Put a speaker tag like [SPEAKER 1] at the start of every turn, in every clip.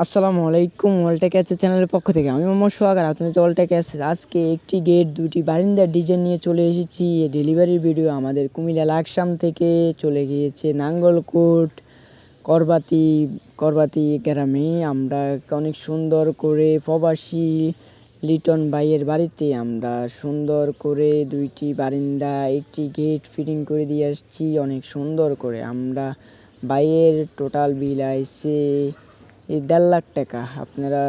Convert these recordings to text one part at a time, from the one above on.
[SPEAKER 1] আসসালামু আলাইকুম ওয়ালটেক অ্যাসেস চ্যানেলের পক্ষ থেকে। আমি মোহাম্মদ সোহাগ আর আপনাদের ওয়ালটেক অ্যাসেস আজকে একটি গেট, দুটি বারিন্দার ডিজাইন নিয়ে চলে এসেছি। ডেলিভারির ভিডিও আমাদের কুমিল্লা লাকসাম থেকে চলে গিয়েছে। নাঙ্গলকোট, করবাতি করবাতি গ্রামে। আমরা অনেক সুন্দর করে প্রবাসী লিটন ভাইয়ের বাড়িতে আমরা সুন্দর করে দুইটি বারিন্দা, একটি গেট ফিটিং করে দিয়ে আসছি। অনেক সুন্দর করে আমরা বাইয়ের টোটাল বিল আইছে এই দেড় লাখ টাকা। আপনারা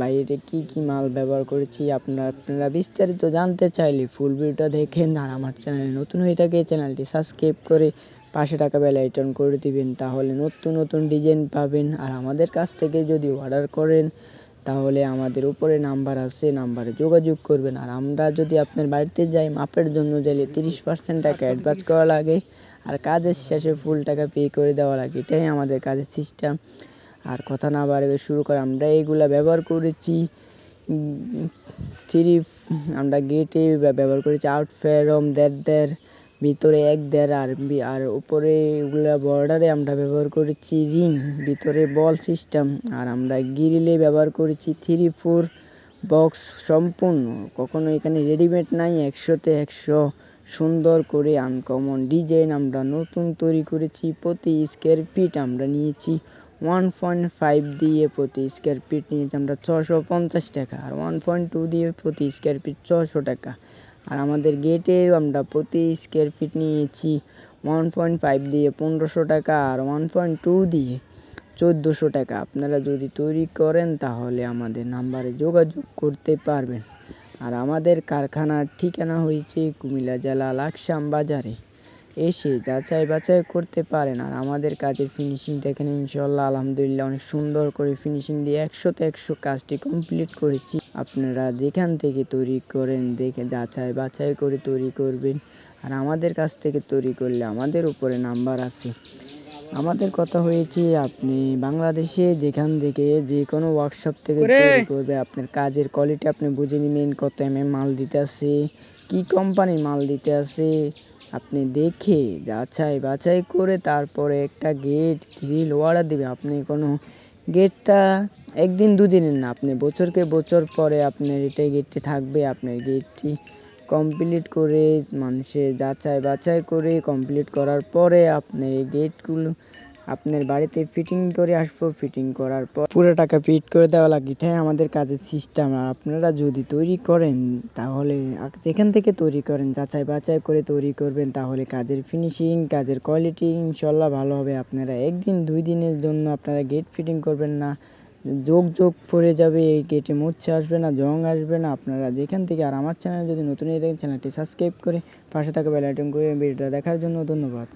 [SPEAKER 1] বাইরে কি কি মাল ব্যবহার করেছি আপনারা আপনারা বিস্তারিত জানতে চাইলে ফুল ভিডিওটা দেখেন আর আমার চ্যানেলে নতুন হয়ে থাকে চ্যানেলটি সাবস্ক্রাইব করে পাশে টাকা বেল আইটন করে দিবেন তাহলে নতুন নতুন ডিজাইন পাবেন। আর আমাদের কাছ থেকে যদি অর্ডার করেন তাহলে আমাদের উপরে নাম্বার আছে নাম্বারে যোগাযোগ করবেন। আর আমরা যদি আপনার বাড়িতে যাই মাপের জন্য যাইলে তিরিশ পার্সেন্ট টাকা অ্যাডভান্স করা লাগে। আর কাজের শেষে ফুল টাকা পে করে দেওয়া লাগে। এটাই আমাদের কাজের সিস্টেম আর কথা না বাড়ে শুরু করে, আমরা এইগুলা ব্যবহার করেছি। থ্রি আমরা গেটে ব্যবহার করেছি আউট ফেরম দেড় দেড়, ভিতরে এক দেড়, আর আর উপরে এগুলা বর্ডারে আমরা ব্যবহার করেছি রিং, ভিতরে বল সিস্টেম, আর আমরা গ্রিলে ব্যবহার করেছি থ্রি ফোর বক্স সম্পূর্ণ। কখনো এখানে রেডিমেড নাই, একশোতে একশো সুন্দর করে আনকমন ডিজাইন আমরা নতুন তৈরি করেছি, প্রতি স্কোয়ার ফিট আমরা নিয়েছি ওয়ান পয়েন্ট ফাইভ দিয়ে প্রতি স্কোয়ার ফিট নিয়েছি আমরা ছশো পঞ্চাশ টাকা, আর ওয়ান পয়েন্ট টু দিয়ে প্রতি স্কোয়ার ফিট ছশো টাকা। আর আমাদের গেটের আমরা প্রতি স্কোয়ার ফিট নিয়েছি ওয়ান পয়েন্ট ফাইভ দিয়ে পনেরোশো টাকা, আর ওয়ান পয়েন্ট টু দিয়ে চোদ্দোশো টাকা। আপনারা যদি তৈরি করেন তাহলে আমাদের নাম্বারে যোগাযোগ করতে পারবেন। আর আমাদের কারখানার ঠিকানা হয়েছে কুমিল্লা জেলা লাকসাম বাজারে। এসে যাচাই বাছাই করতে পারেন। আর আমাদের কাজের ফিনিশিং দেখেন ইনশাল্লাহ আলহামদুলিল্লাহ অনেক সুন্দর করে ফিনিশিং দিয়ে একশোতে একশো কাজটি কমপ্লিট করেছি। আপনারা যেখান থেকে তৈরি করেন দেখে যাচাই বাছাই করে তৈরি করবেন। আর আমাদের কাছ থেকে তৈরি করলে আমাদের উপরে নাম্বার আছে। আমাদের কথা হয়েছে আপনি বাংলাদেশে যেখান থেকে যে কোনো ওয়ার্কশপ থেকে তৈরি করবে আপনার কাজের কোয়ালিটি আপনি বুঝে নেবেন কত এম এম মাল দিতে আছে কী কোম্পানির মাল দিতে আছে আপনি দেখে যাচাই বাছাই করে তারপরে একটা গেট গ্রিল অর্ডার দেবে। আপনি কোনো গেটটা একদিন দুদিনের না, আপনি বছরকে বছর পরে আপনার এটাই গেটটি থাকবে। আপনার গেটটি কমপ্লিট করে মানুষের যাচাই বাছাই করে কমপ্লিট করার পরে আপনার এই গেটগুলো আপনার বাড়িতে ফিটিং করে আসব ফিটিং করার পর পুরো টাকা ফিট করে দেওয়া লাগে এটাই আমাদের কাজের সিস্টেম আর আপনারা যদি তৈরি করেন, তাহলে যেখান থেকে তৈরি করেন, যাচাই বাছাই করে তৈরি করবেন, তাহলে কাজের ফিনিশিং কাজের কোয়ালিটি ইনশাল্লাহ ভালো হবে। আপনারা একদিন, দুই দিনের জন্য আপনারা গেট ফিটিং করবেন না। যোগ যোগ পড়ে যাবে, এই গেটে মুচ্ছে আসবে না, জং আসবে না। আপনারা যেখান থেকে, আর আমার চ্যানেল যদি নতুন হয়ে থাকেন চ্যানেলটি সাবস্ক্রাইব করে পাশে থাকা বেল আইটম করে ভিডিওটা দেখার জন্য ধন্যবাদ।